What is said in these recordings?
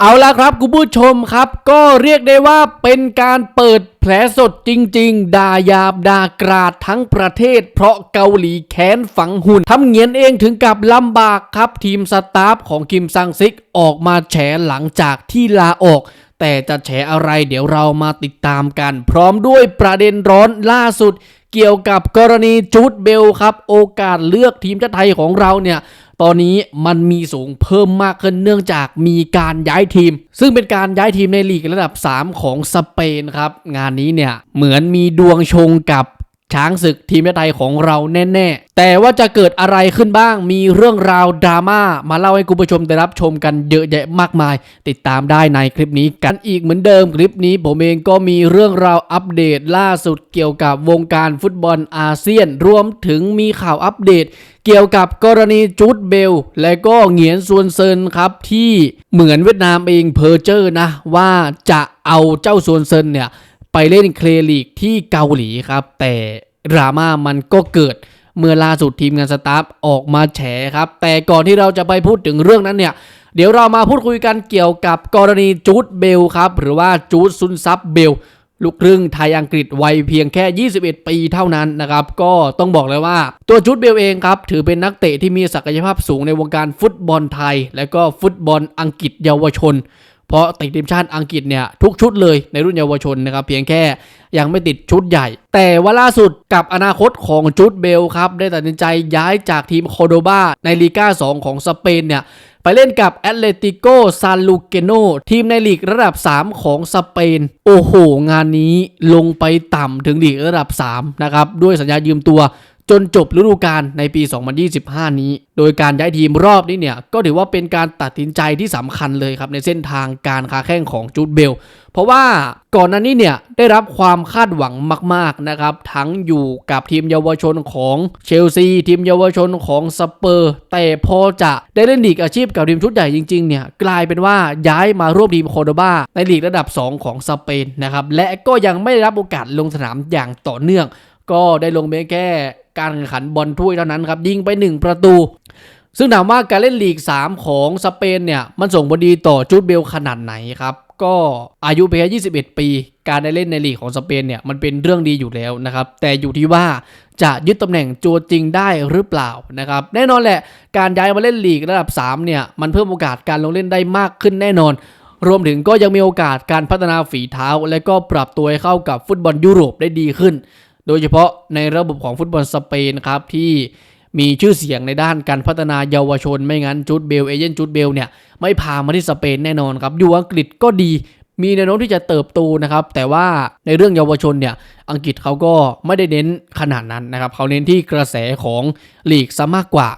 เอาละครับคุณผู้ชมครับ ก็เรียกได้ว่าเป็นการเปิดแผลสดจริง ๆ ด่ายาบด่ากราดทั้งประเทศ เพราะเกาหลีแค้นฝังหุ่นทำเงียนเองถึงกับลำบากครับทีมสตาฟของคิมซังซิกออกมาแฉหลังจากที่ลาออก แต่จะแฉอะไรเดี๋ยวเรามาติดตามกัน พร้อมด้วยประเด็นร้อนล่าสุด เกี่ยวกับกรณีจูดเบลครับ โอกาสเลือกทีมชาติไทยของเราเนี่ย ตอนนี้มันมีสูงเพิ่มมากขึ้นเนื่องจากมีการย้ายทีม ซึ่งเป็นการย้ายทีมในลีกระดับ 3 ของสเปนครับ งานนี้เนี่ยเหมือนมีดวงชงกับ ช้างศึกทีมชาติไทยของเราแน่ๆ แต่ว่าจะเกิดอะไรขึ้นบ้าง มีเรื่องราวดราม่ามาเล่าให้คุณผู้ชมได้รับชมกันเยอะแยะมากมาย ติดตามได้ในคลิปนี้กันอีกเหมือนเดิมคลิปนี้ผมเองก็มีเรื่องราวอัปเดตล่าสุดเกี่ยวกับวงการฟุตบอลอาเซียน รวมถึงมีข่าวอัปเดตเกี่ยวกับกรณีจูดเบล และก็เหงียนซวนเซินครับที่เหมือนเวียดนามเองเพอร์เจอร์นะ ว่าจะเอาเจ้าซวนเซินเนี่ยไปเล่นเคลลีกที่เกาหลีครับแต่ ดราม่ามันก็เกิดเมื่อล่าสุดทีมงานสตาฟออกมาแฉครับ แต่ก่อนที่เราจะไปพูดถึงเรื่องนั้นเนี่ย เดี๋ยวเรามาพูดคุยกันเกี่ยวกับกรณีจูดเบลครับ หรือว่าจูดซุนซับเบลลูกครึ่งไทยอังกฤษวัยเพียงแค่ 21 ปีเท่านั้นนะครับ ก็ต้องบอกเลยว่าตัวจูดเบลเองครับ ถือเป็นนักเตะที่มีศักยภาพสูงในวงการฟุตบอลไทย และก็ฟุตบอลอังกฤษเยาวชน เพราะติดทีมชาติอังกฤษเนี่ยทุกชุดเลยในรุ่นเยาวชนนะครับเพียงแค่ยังไม่ติดชุดใหญ่ แต่ว่าล่าสุดกับอนาคตของจูดเบลครับได้ตัดสินใจย้ายจากทีมโคโดบาในลีกา2 ของสเปนเนี่ยไปเล่นกับแอตเลติโกซานลูเกโนทีมในลีกระดับ 3 ของสเปน โอ้โห งานนี้ลงไปต่ำถึงลีกระดับ 3 นะครับ ด้วยสัญญายืมตัว จนจบฤดูกาลในปี 2025 นี้ โดยการย้ายทีมรอบนี้เนี่ย ก็ถือว่าเป็นการตัดสินใจที่สำคัญเลยครับ ในเส้นทางการค้าแข้งของจูดเบล เพราะว่าก่อนหน้านี้เนี่ย ได้รับความคาดหวังมาก ๆ นะครับ ทั้งอยู่กับทีมเยาวชนของเชลซี ทีมเยาวชนของสเปอร์ แต่พอจะได้เล่นลีกอาชีพกับทีมชุดใหญ่จริง ๆ เนี่ย กลายเป็นว่าย้ายมาร่วมทีมโคโดบาในลีกระดับ 2 ของสเปนนะครับและก็ยังไม่ได้รับโอกาสลงสนามอย่างต่อเนื่อง ก็ได้ลงเพียงแค่การแข่งขันบอลถ้วยเท่านั้นครับยิงไป 1 ประตู ซึ่งถามว่าการเล่นลีก 3 ของสเปนเนี่ย มันส่งผลดีต่อจูดเบลขนาดไหนครับ ก็อายุเพียงแค่21 ปี การได้เล่นในลีกของสเปนเนี่ยมันเป็นเรื่องดีอยู่แล้วนะครับ แต่อยู่ที่ว่าจะยึดตำแหน่งตัวจริงได้หรือเปล่านะครับ แน่นอนแหละการย้ายมาเล่นลีกระดับ 3 เนี่ยมันเพิ่มโอกาสการลงเล่นได้มากขึ้นแน่นอนรวมถึงก็ยังมีโอกาสการพัฒนาฝีเท้า และก็ปรับตัวให้เข้ากับฟุตบอลยุโรปได้ดีขึ้น โดยเฉพาะในระบบของฟุตบอลสเปนครับที่มีชื่อเสียงในด้านการพัฒนาเยาวชน ไม่งั้นจูดเบลเอเจนต์จูดเบลเนี่ยไม่พามาที่สเปนแน่นอนครับ อยู่อังกฤษก็ดี มีแนวโน้มที่จะเติบโตนะครับ แต่ว่าในเรื่องเยาวชนเนี่ยอังกฤษเขาก็ไม่ได้เน้นขนาดนั้นนะครับเขาเน้นที่กระแสของลีกซะมากกว่า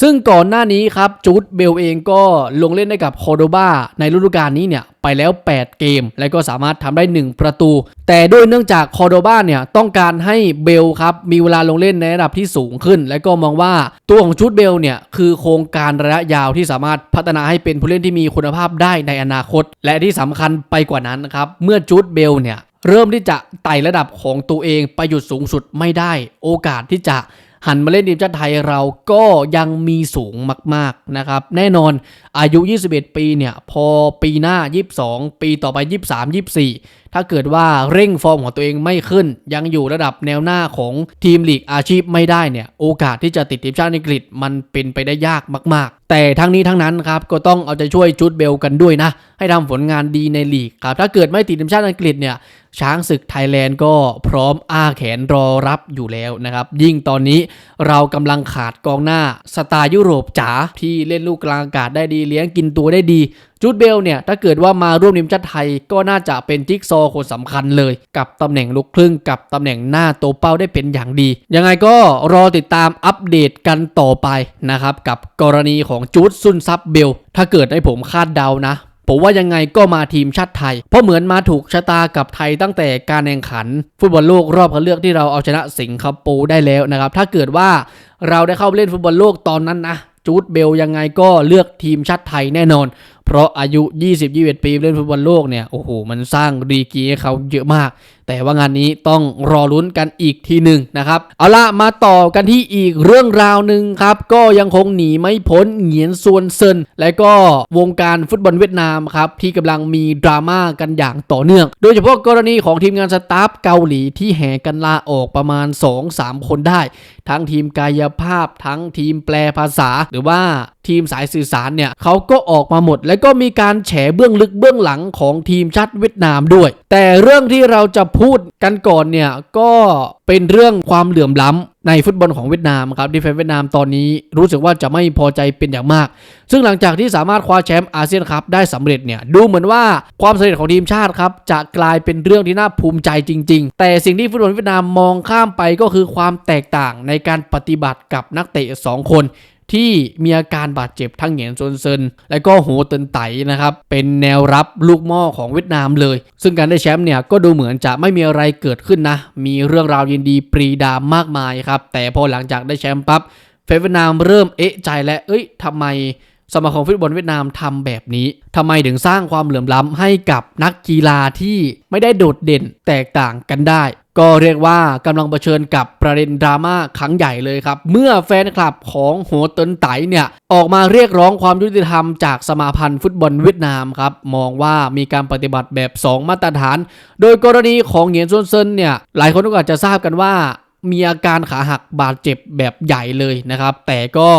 ซึ่งก่อนหน้านี้ครับจูดเบลเองก็ลงเล่นได้กับโคโดบาในฤดูกาลนี้เนี่ยไปแล้ว 8 เกม และก็สามารถทำได้ 1 ประตู แต่ด้วยเนื่องจากโคโดบาเนี่ยต้องการให้เบลครับมีเวลาลงเล่นในระดับที่สูงขึ้น และก็มองว่าตัวของจูดเบลเนี่ยคือโครงการระยะยาวที่สามารถพัฒนาให้เป็นผู้เล่นที่มีคุณภาพได้ในอนาคต และที่สำคัญไปกว่านั้นครับเมื่อจูดเบลเนี่ยเริ่มที่จะไต่ระดับของตัวเองไปหยุดสูงสุดไม่ได้ โอกาสที่จะ หันมาเล่นทีมชาติไทยเราก็ยังมีสูงมาก ๆนะครับ แน่นอนอายุ 21 ปีเนี่ย พอปีหน้า 22 ปีต่อไป 23 24 ถ้าเกิดว่าเร่งฟอร์มของตัวเองไม่ขึ้น ยังอยู่ระดับแนวหน้าของทีมลีกอาชีพไม่ได้เนี่ยโอกาสที่จะติดทีมชาติอังกฤษมันเป็นไปได้ยากมาก ๆ แต่ทั้งนี้ทั้งนั้นครับก็ต้องเอาใจช่วยจูดเบลกันด้วยนะ ให้ทำผลงานดีในลีกครับถ้าเกิดไม่ติดทีมชาติอังกฤษเนี่ยช้างศึกไทยแลนด์ก็พร้อมอ้าแขนรอรับอยู่แล้วนะครับ ยิ่งตอนนี้เรากำลังขาดกองหน้าสไตล์ยุโรปจ๋าที่เล่นลูกกลางอากาศได้ดีเลี้ยงกินตัวได้ดีจูดเบลเนี่ยถ้าเกิดว่ามาร่วมทีมชาติไทยก็น่าจะเป็นจิ๊กซอว์คนสำคัญเลย กับตำแหน่งลูกครึ่งกับตำแหน่งหน้าโตเป้าได้เป็นอย่างดี ยังไงก็รอติดตามอัปเดตกันต่อไปนะครับกับกรณีของจูดซุนซับเบล ถ้าเกิดให้ผมคาดเดานะผมว่ายังไงก็มาทีมชาติไทย เพราะเหมือนมาถูกชะตากับไทยตั้งแต่การแข่งขัน ฟุตบอลโลกรอบคัดเลือกที่เราเอาชนะสิงคโปร์ได้แล้วนะครับ ถ้าเกิดว่าเราได้เข้าไปเล่นฟุตบอลโลกตอนนั้นนะจูดเบลยังไงก็เลือกทีมชาติไทยแน่นอน เพราะอายุ 20-21 ปีเล่นฟุตบอลโลกเนี่ย โอ้โห มันสร้างดีกีให้เขาเยอะมากแต่ว่างานนี้ต้องรอลุ้นกันอีกทีหนึ่งนะครับ เอาละมาต่อกันที่อีกเรื่องราวหนึ่งครับ ก็ยังคงหนีไม่พ้นเหงียนซวนเซิน และก็วงการฟุตบอลเวียดนามครับ ที่กำลังมีดราม่ากันอย่างต่อเนื่อง โดยเฉพาะกรณีของทีมงานสตาฟเกาหลีที่แห่กันลาออกประมาณ 2-3 คนได้ ทั้งทีมกายภาพ ทั้งทีมแปลภาษาหรือว่าทีมสายสื่อสารเนี่ยเขาก็ออกมาหมด แล้วก็มีการแฉเบื้องลึกเบื้องหลังของทีมชาติเวียดนามด้วย แต่เรื่องที่เราจะพูดกันก่อนเนี่ยก็เป็นเรื่องความเหลื่อมล้ำในฟุตบอลของเวียดนามครับที่แฟนเวียดนามตอนนี้รู้สึกว่าจะไม่พอใจเป็นอย่างมาก ซึ่งหลังจากที่สามารถคว้าแชมป์อาเซียนคัพได้สำเร็จเนี่ยดูเหมือนว่าความสำเร็จของทีมชาติครับจะกลายเป็นเรื่องที่น่าภูมิใจจริง ๆ แต่สิ่งที่ฟุตบอลเวียดนามมองข้ามไปก็คือความแตกต่างในการปฏิบัติกับนักเตะ 2 คน ที่มีอาการบาดเจ็บทั้งเหงียนซนเซิน และก็โหเตินไตนะครับ เป็นแนวรับลูกหม้อของเวียดนามเลย ซึ่งการได้แชมป์เนี่ยก็ดูเหมือนจะไม่มีอะไรเกิดขึ้นนะ มีเรื่องราวยินดีปรีดามากมายครับ แต่พอหลังจากได้แชมป์ปั๊บแฟเวียดนามเริ่มเอะใจและเอ้ยทำไมสมาคมฟุตบอลเวียดนามทำแบบนี้ทำไมถึงสร้างความเหลื่อมล้ำให้กับนักกีฬาที่ไม่ได้โดดเด่นแตกต่างกันได้ ก็เรียกว่ากำลังเผชิญกับประเด็นดราม่าครั้งใหญ่เลยครับ เมื่อแฟนคลับของโหเตินไตเนี่ยออกมาเรียกร้องความยุติธรรมจากสมาพันธ์ฟุตบอลเวียดนามครับ มองว่ามีการปฏิบัติแบบ 2 มาตรฐาน โดยกรณีของเหงียนซวนเซินเนี่ยหลายคนก็อาจจะทราบกันว่า มีอาการขาหักบาดเจ็บแบบใหญ่เลยนะครับ แต่ก็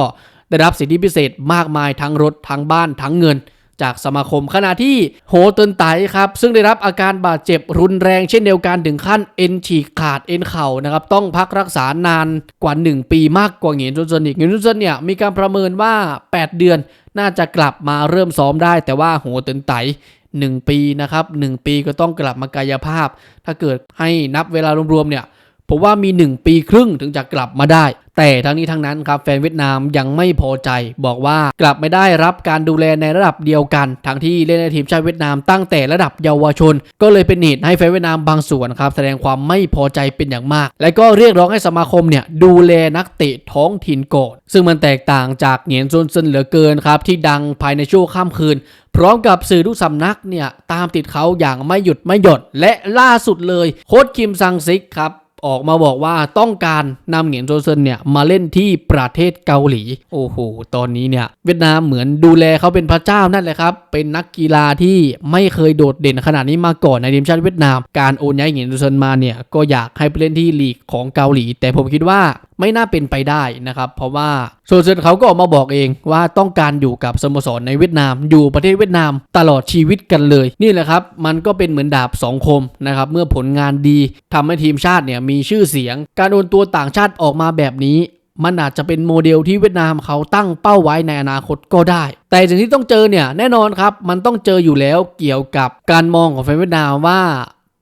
ได้รับสิทธิพิเศษมากมายทั้งรถทั้งบ้านทั้งเงิน จากสมาคมขณะที่โหเตินไตครับ ซึ่งได้รับอาการบาดเจ็บรุนแรงเช่นเดียวกันถึงขั้นเอ็นฉีกขาดเอ็นเข่านะครับ ต้องพักรักษานานกว่า 1 ปีมากกว่าเหงียนจุนเซินอีกเหงียนจุนเซินเนี่ยมีการประเมินว่า 8 เดือนน่าจะกลับมาเริ่มซ้อมได้ แต่ว่าโหเตินไต1 ปีนะครับ1ปีก็ต้องกลับมากายภาพ ถ้าเกิดให้นับเวลารวมๆเนี่ย ผมว่ามี 1 ปีครึ่งถึงจะกลับมาได้ แต่ทั้งนี้ทั้งนั้นครับแฟนเวียดนามยังไม่พอใจ บอกว่ากลับไม่ได้รับการดูแลในระดับเดียวกันทั้งที่เล่นในทีมชาติเวียดนามตั้งแต่ระดับเยาวชน ก็เลยเป็นเหตุให้แฟนเวียดนามบางส่วนครับแสดงความไม่พอใจเป็นอย่างมาก และก็เรียกร้องให้สมาคมเนี่ยดูแลนักเตะท้องถิ่นก่อนซึ่งมันแตกต่างจากเหงียนซนซินเหลือเกินครับที่ดังภายในช่วข้ามคืนพร้อมกับสื่อทุกสำนักเนี่ยตามติดเขาอย่างไม่หยุดไม่หย่อนและล่าสุดเลยโค้ชคิมซังซิกครับ ออกมาบอกว่าต้องการนำเหงียนโซเซินเนี่ยมาเล่นที่ประเทศเกาหลี โอ้โห ตอนนี้เนี่ยเวียดนามเหมือนดูแลเขาเป็นพระเจ้านั่นแหละครับ เป็นนักกีฬาที่ไม่เคยโดดเด่นขนาดนี้มาก่อนในทีมชาติเวียดนาม การโอนย้ายเหงียนโซเซินมาเนี่ยก็อยากให้ไปเล่นที่ลีกของเกาหลี แต่ผมคิดว่าไม่น่าเป็นไปได้นะครับ เพราะว่าโซเซินเขาก็ออกมาบอกเองว่าต้องการอยู่กับสโมสรในเวียดนาม อยู่ประเทศเวียดนามตลอดชีวิตกันเลย นี่แหละครับ มันก็เป็นเหมือนดาบสองคมนะครับเมื่อผลงานดีทำให้ทีมชาติเนี่ยมีชื่อเสียง การโอนตัวต่างชาติออกมาแบบนี้ มันอาจจะเป็นโมเดลที่เวียดนามเขาตั้งเป้าไว้ในอนาคตก็ได้แต่สิ่งที่ต้องเจอเนี่ยแน่นอนครับ มันต้องเจออยู่แล้วเกี่ยวกับการมองของแฟนเวียดนามว่า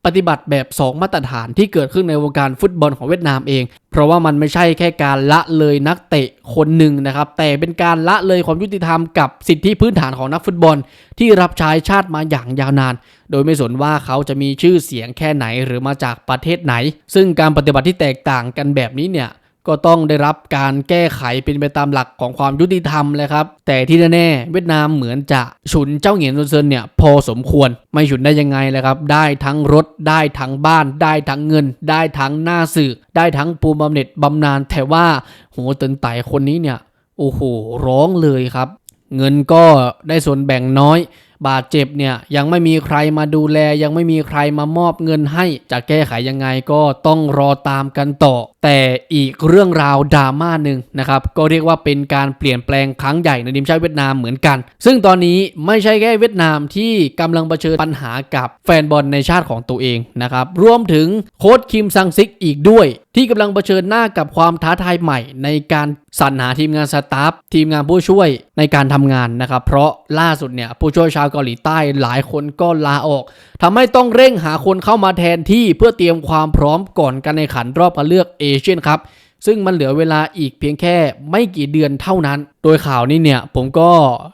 ปฏิบัติแบบ 2 มาตรฐานที่เกิดขึ้นในวงการฟุตบอลของเวียดนามเอง เพราะว่ามันไม่ใช่แค่การละเลยนักเตะคนหนึ่งนะครับ แต่เป็นการละเลยความยุติธรรมกับสิทธิพื้นฐานของนักฟุตบอล ที่รับใช้ชาติมาอย่างยาวนาน โดยไม่สนว่าเขาจะมีชื่อเสียงแค่ไหนหรือมาจากประเทศไหน ซึ่งการปฏิบัติที่แตกต่างกันแบบนี้เนี่ย ก็ต้องได้รับการแก้ไขเป็นไปตามหลักของความยุติธรรมเลยครับ แต่ที่แน่ๆเวียดนามเหมือนจะฉุนเจ้าเหงียนซนเซินเนี่ยพอสมควรไม่ฉุนได้ยังไงเลยครับ ได้ทั้งรถได้ทั้งบ้าน ได้ทั้งเงิน ได้ทั้งหน้าสื่อ ได้ทั้งปูมบำเหน็จบำนาญแต่ว่าโหเตินไตคนนี้เนี่ยโอ้โหร้องเลยครับ เงินก็ได้ส่วนแบ่งน้อย บาดเจ็บเนี่ยยังไม่มีใครมาดูแล ยังไม่มีใครมามอบเงินให้จะแก้ไขยังไงก็ต้องรอตามกันต่อ แต่อีกเรื่องราวดราม่าหนึ่งนะครับก็เรียกว่าเป็นการเปลี่ยนแปลงครั้งใหญ่ในทีมชาติเวียดนามเหมือนกัน ซึ่งตอนนี้ไม่ใช่แค่เวียดนามที่กำลังเผชิญปัญหากับแฟนบอลในชาติของตัวเองนะครับรวมถึงโค้ชคิมซังซิกอีกด้วย ที่กำลังเผชิญหน้ากับความท้าทายใหม่ในการสรรหาทีมงานสตาฟทีมงานผู้ช่วยในการทำงานนะครับเพราะล่าสุดเนี่ยผู้ช่วยชาวเกาหลีใต้หลายคนก็ลาออกทำให้ต้องเร่งหาคนเข้ามาแทนที่เพื่อเตรียมความพร้อมก่อนการแข่งขันรอบคัดเลือกเอเชียนครับ ซึ่งมันเหลือเวลาอีกเพียงแค่ไม่กี่เดือนเท่านั้น โดยข่าวนี้เนี่ยผมก็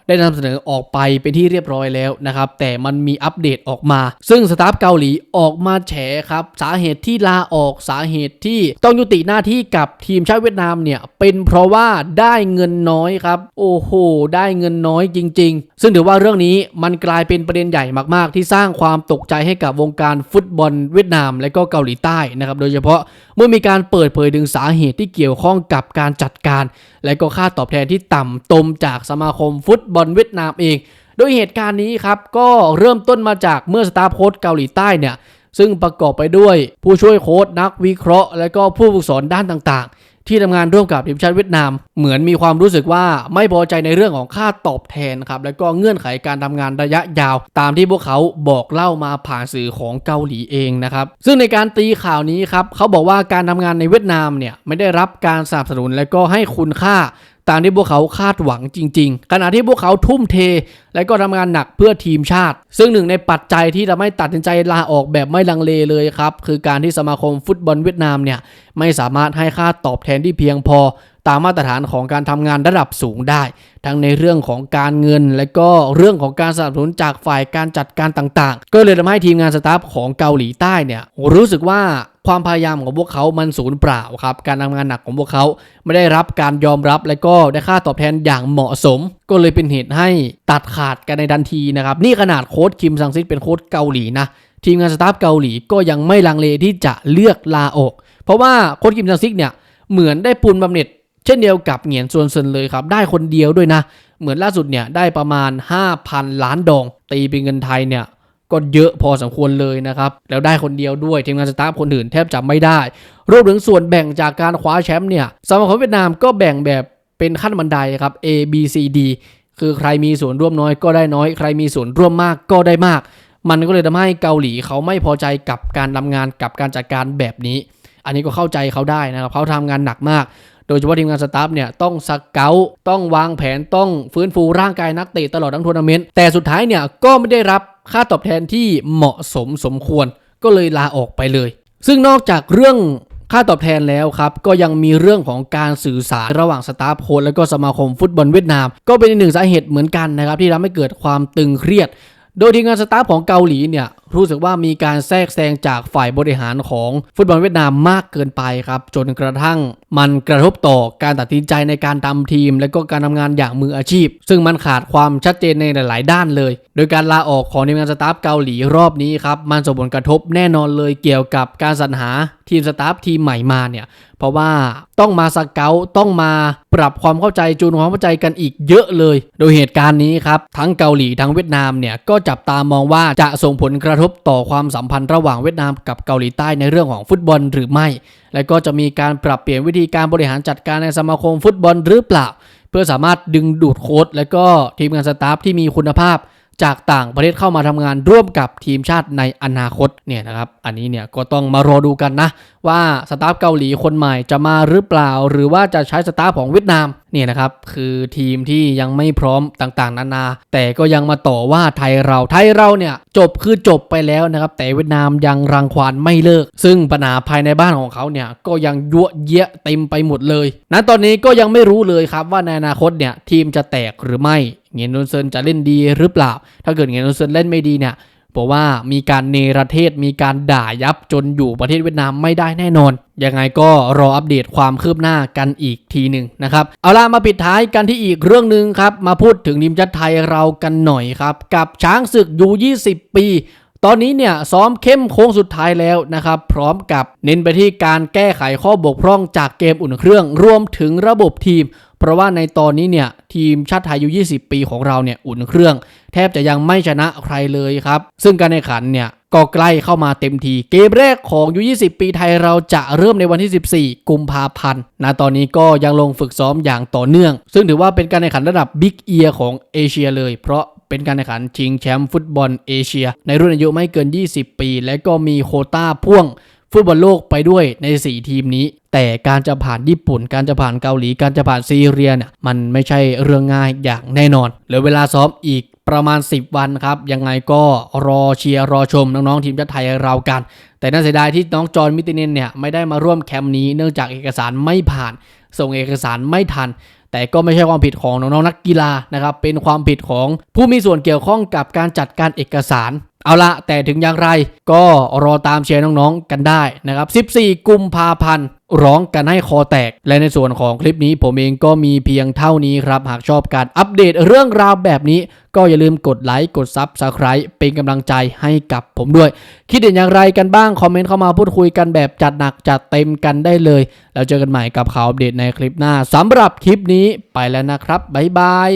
ได้นำเสนอออกไปเป็นที่เรียบร้อยแล้วนะครับ แต่มันมีอัปเดตออกมา ซึ่งสตาฟเกาหลีออกมาแฉครับ สาเหตุที่ลาออกสาเหตุที่ต้องยุติหน้าที่กับทีมชาติเวียดนามเนี่ยเป็นเพราะว่าได้เงินน้อยครับ โอ้โห ได้เงินน้อยจริง ๆ ซึ่งถือว่าเรื่องนี้มันกลายเป็นประเด็นใหญ่มากๆ ที่สร้างความตกใจให้กับวงการฟุตบอลเวียดนาม และก็เกาหลีใต้นะครับโดยเฉพาะเมื่อมีการเปิดเผยถึงสาเหตุที่เกี่ยวข้องกับการจัดการ และก็ค่าตอบแทนที่ต่ำตมจากสมาคมฟุตบอลเวียดนามเอง โดยเหตุการณ์นี้ครับก็เริ่มต้นมาจากเมื่อสตาฟโค้ชเกาหลีใต้เนี่ยซึ่งประกอบไปด้วยผู้ช่วยโค้ชนักวิเคราะห์ และก็ผู้ฝึกสอนด้านต่างๆ ที่ทำงานร่วมกับทีมชาติเวียดนาม เหมือนมีความรู้สึกว่าไม่พอใจในเรื่องของค่าตอบแทนครับและก็เงื่อนไขการทำงานระยะยาว ตามที่พวกเขาบอกเล่ามาผ่านสื่อของเกาหลีเองนะครับซึ่งในการตีข่าวนี้ครับเขาบอกว่าการทำงานในเวียดนามเนี่ยไม่ได้รับการสนับสนุนและก็ให้คุณค่า ตามที่พวกเขาคาดหวังจริง ๆ ขณะที่พวกเขาทุ่มเท และก็ทำงานหนักเพื่อทีมชาติ ซึ่งหนึ่งในปัจจัยที่ทำให้ตัดสินใจลาออกแบบไม่ลังเลเลยครับ คือการที่สมาคมฟุตบอลเวียดนามเนี่ยไม่สามารถให้ค่าตอบแทนที่เพียงพอ ตามมาตรฐานของการทำงานระดับสูงได้ ทั้งในเรื่องของการเงิน และก็เรื่องของการสนับสนุนจากฝ่ายการจัดการต่างๆ ก็เลยทำให้ทีมงานสตาฟของเกาหลีใต้เนี่ยรู้สึกว่าความพยายามของพวกเขามันสูญเปล่าครับ การทำงานหนักของพวกเขาไม่ได้รับการยอมรับและก็ได้ค่าตอบแทนอย่างเหมาะสม ก็เลยเป็นเหตุให้ตัดขาดกันในทันทีนะครับ นี่ขนาดโค้ชคิมซังซิดเป็นโค้ชเกาหลีนะ ทีมงานสตาฟเกาหลีก็ยังไม่ลังเลที่จะเลือกลาออก เพราะว่าโค้ชคิมซังซิดเนี่ยเหมือนได้ปูนบำเหน็จ ช่นเดียวกับเหงียนซวนเซินเลยครับ ได้คนเดียวด้วยนะ เหมือนล่าสุดเนี่ยได้ประมาณ 5,000 ล้านดอง ตีเป็นเงินไทยเนี่ยก็เยอะพอสมควรเลยนะครับ แล้วได้คนเดียวด้วยทีมงานสตาฟคนอื่นแทบจะไม่ได้ รวมถึงส่วนแบ่งจากการคว้าแชมป์เนี่ยสมาคมเวียดนามก็แบ่งแบบเป็นขั้นบันไดครับ A B C D คือใครมีส่วนร่วมน้อยก็ได้น้อย ใครมีส่วนร่วมมากก็ได้มาก มันก็เลยทำให้เกาหลีเขาไม่พอใจกับการทำงานกับการจัดการแบบนี้ อันนี้ก็เข้าใจเขาได้นะครับเขาทำงานหนักมาก โดยเฉพาะทีมงานสตาฟเนี่ยต้องสเกลต้องวางแผนต้องฟื้นฟูร่างกายนักเตะตลอดทั้งทัวร์นาเมนต์แต่สุดท้ายเนี่ยก็ไม่ได้รับค่าตอบแทนที่เหมาะสมสมควร ก็เลยลาออกไปเลย ซึ่งนอกจากเรื่องค่าตอบแทนแล้วครับ ก็ยังมีเรื่องของการสื่อสารระหว่างสตาฟโค้ชและก็สมาคมฟุตบอลเวียดนาม ก็เป็นอีกหนึ่งสาเหตุเหมือนกันนะครับ ที่ทำให้เกิดความตึงเครียด โดยทีมงานสตาฟของเกาหลีเนี่ยรู้สึกว่ามีการแทรกแซงจากฝ่ายบริหารของฟุตบอลเวียดนามมากเกินไปครับ จนกระทั่ง มันกระทบต่อการตัดสินใจในการทำทีม และก็การทำงานอย่างมืออาชีพ ซึ่งมันขาดความชัดเจนในหลาย ๆ ด้านเลย โดยการลาออกของทีมงานสตาฟเกาหลีรอบนี้ครับมันส่งผลกระทบแน่นอนเลยเกี่ยวกับการสรรหาทีมสตาฟทีมใหม่มาเนี่ยเพราะว่าต้องมาสเกลต้องมาปรับความเข้าใจจูนความเข้าใจกันอีกเยอะเลย โดยเหตุการณ์นี้ครับทั้งเกาหลีทั้งเวียดนามเนี่ยก็จับตามองว่าจะส่งผลกระทบต่อความสัมพันธ์ระหว่างเวียดนามกับเกาหลีใต้ในเรื่องของฟุตบอลหรือไม่และก็จะมีการปรับเปลี่ยนวิธีการบริหารจัดการในสมาคมฟุตบอลหรือเปล่า เพื่อสามารถดึงดูดโค้ชและก็ทีมงานสตาฟที่มีคุณภาพ จากต่างประเทศเข้ามาทำงานร่วมกับทีมชาติในอนาคตเนี่ยนะครับ อันนี้เนี่ยก็ต้องมารอดูกันนะ ว่าสตาฟเกาหลีคนใหม่จะมาหรือเปล่า หรือว่าจะใช้สตาฟของเวียดนามเนี่ยนะครับคือทีมที่ยังไม่พร้อมต่างๆ นานา แต่ก็ยังมาต่อว่าไทยเราไทยเราเนี่ยจบคือจบไปแล้วนะครับ แต่เวียดนามยังรังควานไม่เลิก ซึ่งปัญหาภายในบ้านของเขาเนี่ยก็ยังยั่วเยะเต็มไปหมดเลยณตอนนี้ก็ยังไม่รู้เลยครับว่าในอนาคตเนี่ยทีมจะแตกหรือไม่ เงียนนนเซินจะเล่นดีหรือเปล่า ถ้าเกิดเงียนนนเซินเล่นไม่ดีเนี่ยบอกว่ามีการเนรเทศมีการด่ายับจนอยู่ประเทศเวียดนามไม่ได้แน่นอน ยังไงก็รออัปเดตความคืบหน้ากันอีกทีหนึ่งนะครับ เอาล่ะมาปิดท้ายกันที่อีกเรื่องหนึ่งครับ มาพูดถึงทีมชาติไทยเรากันหน่อยครับ กับช้างศึกยู20 ปี ตอนนี้เนี่ยซ้อมเข้มโค้งสุดท้ายแล้วนะครับ พร้อมกับเน้นไปที่การแก้ไขข้อบกพร่องจากเกมอุ่นเครื่อง รวมถึงระบบทีม เพราะว่าในตอนนี้เนี่ยทีมชาติไทยอายุ 20 ปีของเราเนี่ยอุ่นเครื่อง แทบจะยังไม่ชนะใครเลยครับ ซึ่งการแข่งขันเนี่ยก็ใกล้เข้ามาเต็มที เกมแรกของยู20 ปีไทยเราจะเริ่มในวันที่ 14 กุมภาพันธ์ณตอนนี้ก็ยังลงฝึกซ้อมอย่างต่อเนื่อง ซึ่งถือว่าเป็นการแข่งขันระดับบิ๊กเอียของเอเชียเลย เพราะเป็นการแข่งขันชิงแชมป์ฟุตบอลเอเชีย ในรุ่นอายุไม่เกิน 20 ปี และก็มีโคต้าพ่วง ฟุตบอลโลกไปด้วยใน 4 ทีมนี้ แต่การจะผ่านญี่ปุ่น การจะผ่านเกาหลี การจะผ่านซีเรียเนี่ยมันไม่ใช่เรื่องง่ายอย่างแน่นอนเหลือเวลาซ้อมอีกประมาณ 10 วันครับ ยังไงก็รอเชียร์รอชมน้องๆทีมชาติไทยเรากัน แต่น่าเสียดายที่น้องจอห์นมิติเนนเนี่ยไม่ได้มาร่วมแคมป์นี้เนื่องจากเอกสารไม่ผ่าน ส่งเอกสารไม่ทัน แต่ก็ไม่ใช่ความผิดของน้องๆนักกีฬานะครับเป็นความผิดของผู้มีส่วนเกี่ยวข้องกับการจัดการเอกสาร เอาละแต่ถึงอย่างไรก็รอตามเชียร์น้องๆกันได้นะครับ 14 กุมภาพันธ์ร้องกันให้คอแตก และในส่วนของคลิปนี้ผมเองก็มีเพียงเท่านี้ครับ หากชอบการอัปเดตเรื่องราวแบบนี้ ก็อย่าลืมกดไลค์กดซับสไคร b ์เป็นกำลังใจให้กับผมด้วย คิดเห็นอย่างไรกันบ้าง คอมเมนต์เข้ามาพูดคุยกันแบบจัดหนักจัดเต็มกันได้เลย แล้วเจอกันใหม่กับข่าวอัปเดตในคลิปหน้าสำหรับคลิปนี้ไปแล้วนะครับบ๊ายบาย